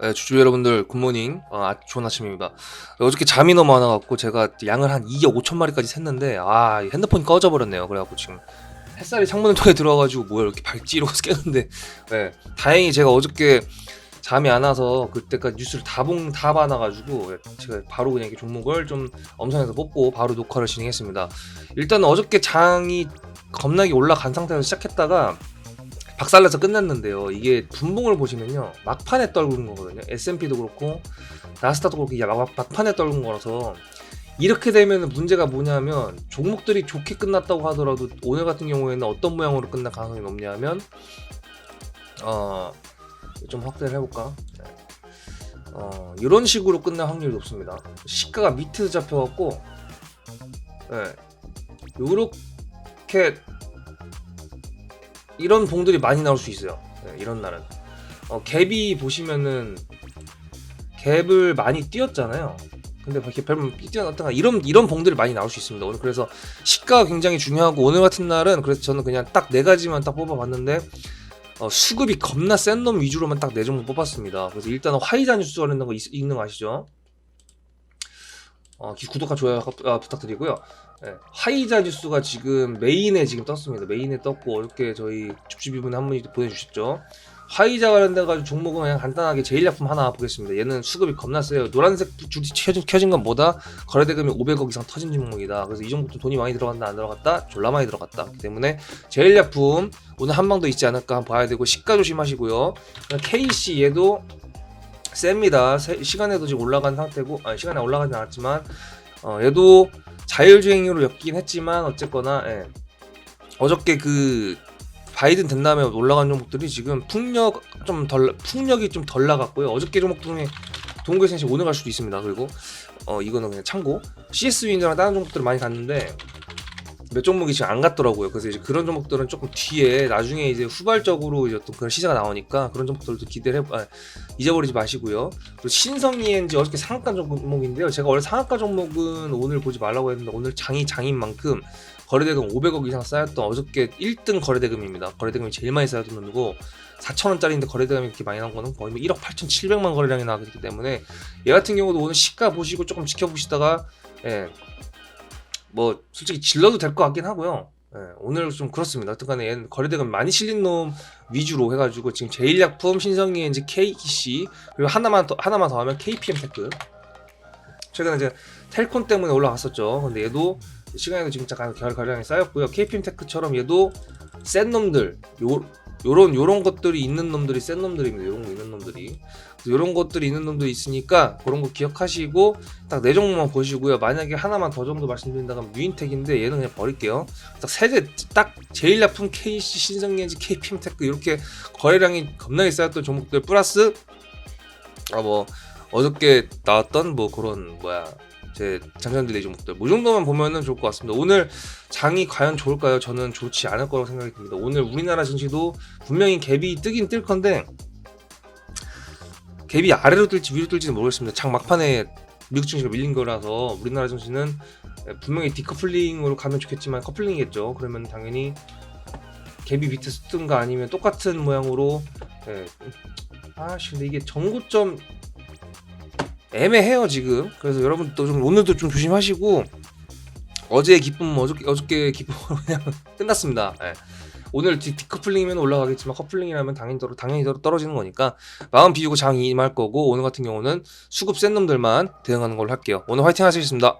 네, 주주 여러분들 굿모닝. 어, 아, 좋은 아침입니다. 어저께 잠이 너무 많아갖고 제가 양을 한 2억 5천 마리까지 샜는데 아 핸드폰이 꺼져버렸네요. 그래갖고 지금 햇살이 창문을 통해 들어와가지고 뭐야 이렇게 밝지 이러고 깨는데. 네, 다행히 제가 어저께 잠이 안 와서 그때까지 뉴스를 다, 본, 다 봐놔가지고 제가 바로 그냥 이렇게 종목을 좀 엄선해서 뽑고 바로 녹화를 진행했습니다. 일단 어저께 장이 겁나게 올라간 상태에서 시작했다가 박살내서 끝났는데요. 이게 분봉을 보시면요. 막판에 떨군 거거든요. S&P도 그렇고 나스닥도 그렇고 이게 막, 막판에 떨군 거라서 이렇게 되면 문제가 뭐냐면 종목들이 좋게 끝났다고 하더라도 오늘 같은 경우에는 어떤 모양으로 끝날 가능성이 높냐면 어 좀 확대를 해볼까? 네. 어 이런 식으로 끝날 확률이 높습니다. 시가가 밑에서 잡혀갖고 네. 요렇게 이런 봉들이 많이 나올 수 있어요. 네, 이런 날은. 어, 갭이 보시면은 갭을 많이 띄었잖아요. 근데 이렇게 별로 뛰어났다가 이런 이런 봉들이 많이 나올 수 있습니다. 오늘 그래서 시가가 굉장히 중요하고 오늘 같은 날은 그래서 저는 그냥 딱 네 가지만 딱 뽑아봤는데 어, 수급이 겁나 센 놈 위주로만 딱 네 종목 뽑았습니다. 그래서 일단은 화이자 뉴스가 있는 거 있, 있는 거 아시죠? 어, 기- 구독과 좋아요 아, 부탁드리고요. 네, 화이자 뉴스가 지금 메인에 지금 떴습니다. 메인에 떴고 어저께 저희 집주비분에 한 분이 보내주셨죠. 화이자 관련돼 가지고 종목은 그냥 간단하게 제일약품 하나 보겠습니다. 얘는 수급이 겁나 세요. 노란색 줄이 켜진, 켜진 건 뭐다? 거래대금이 500억 이상 터진 종목이다. 그래서 이 종목도 돈이 많이 들어갔나 안 들어갔다? 졸라 많이 들어갔다. 그렇기 때문에 제일약품 오늘 한 방 더 있지 않을까 한번 봐야 되고 시가 조심하시고요. KC 얘도 셉니다. 세- 시간에도 지금 올라간 상태고 아니 시간에 올라가진 않았지만 어, 얘도 자율주행으로 엮긴 했지만 어쨌거나 예. 어저께 그 바이든 된 다음에 올라간 종목들이 지금 풍력 좀 덜 풍력이 좀 덜 나갔고요. 어저께 종목 중에 동구에센시 오늘 갈 수도 있습니다. 그리고 어 이거는 그냥 참고 CS 윈드랑 다른 종목들 많이 갔는데 몇 종목이 안 갔더라고요. 그래서 이제 그런 종목들은 조금 뒤에 나중에 이제 후발적으로 이제 어떤 그런 시세가 나오니까 그런 종목들도 기대를 해 아, 잊어버리지 마시고요. 그리고 신성이엔지 어저께 상한가 종목인데요. 제가 원래 상한가 종목은 오늘 보지 말라고 했는데 오늘 장이 장인 만큼 거래대금 500억 이상 쌓였던 어저께 1등 거래대금입니다. 거래대금이 제일 많이 쌓였던 놈이고 4천원짜리인데 거래대금이 이렇게 많이 나온 거는 거의 뭐 1억 8,700만 거래량이 나왔기 때문에 얘 같은 경우도 오늘 시가 보시고 조금 지켜보시다가 예, 뭐 솔직히 질러도 될 것 같긴 하고요. 예, 오늘 좀 그렇습니다. 어쨌간에 거래대금 많이 실린 놈 위주로 해가지고 지금 제일약품, 신성이엔지, KC 그리고 하나만 더 하나만 더 하면 KPM 테크. 최근에 이제 텔콘 때문에 올라갔었죠. 근데 얘도 시간에도 지금 잠깐 결 거량이 쌓였고요. KPM 테크처럼 얘도 센 놈들 요 요런 요런 것들이 있는 놈들이 센 놈들입니다. 요런 거 있는 놈들이. 요런 것들이 있는 놈들이 있으니까 그런 거 기억하시고 딱 네 종목만 보시고요. 만약에 하나만 더 정도 말씀드린다면 뮤인텍인데 얘는 그냥 버릴게요. 딱 세대 딱 제일 나쁜 KC 신성예지 KPM 테크 이렇게 거래량이 겁나게 쌓였던 종목들 플러스 아뭐 어저께 나왔던 뭐 그런 뭐야 제 장전 딜레이 종목들 뭐이 정도만 보면은 좋을 것 같습니다. 오늘 장이 과연 좋을까요? 저는 좋지 않을 거라고 생각이 듭니다. 오늘 우리나라 증시도 분명히 갭이 뜨긴 뜰 건데 갭이 아래로 뜰지 위로 뜰지는 모르겠습니다. 장 막판에 미국 증시가 밀린 거라서 우리나라 증시는 분명히 디커플링으로 가면 좋겠지만 커플링이겠죠. 그러면 당연히 갭이 밑에서 뜬가 아니면 똑같은 모양으로 예. 아씨 근데 이게 전고점 애매해요 지금. 그래서 여러분도 좀 오늘도 좀 조심하시고 어제의 기쁨 어저께 어저께 기쁨으로 그냥 끝났습니다. 예. 오늘 디, 디커플링이면 올라가겠지만 커플링이라면 당연히 떨어, 당연히 떨어- 떨어지는 거니까 마음 비우고 장 임할 거고 오늘 같은 경우는 수급 센 놈들만 대응하는 걸로 할게요. 오늘 화이팅 하시겠습니다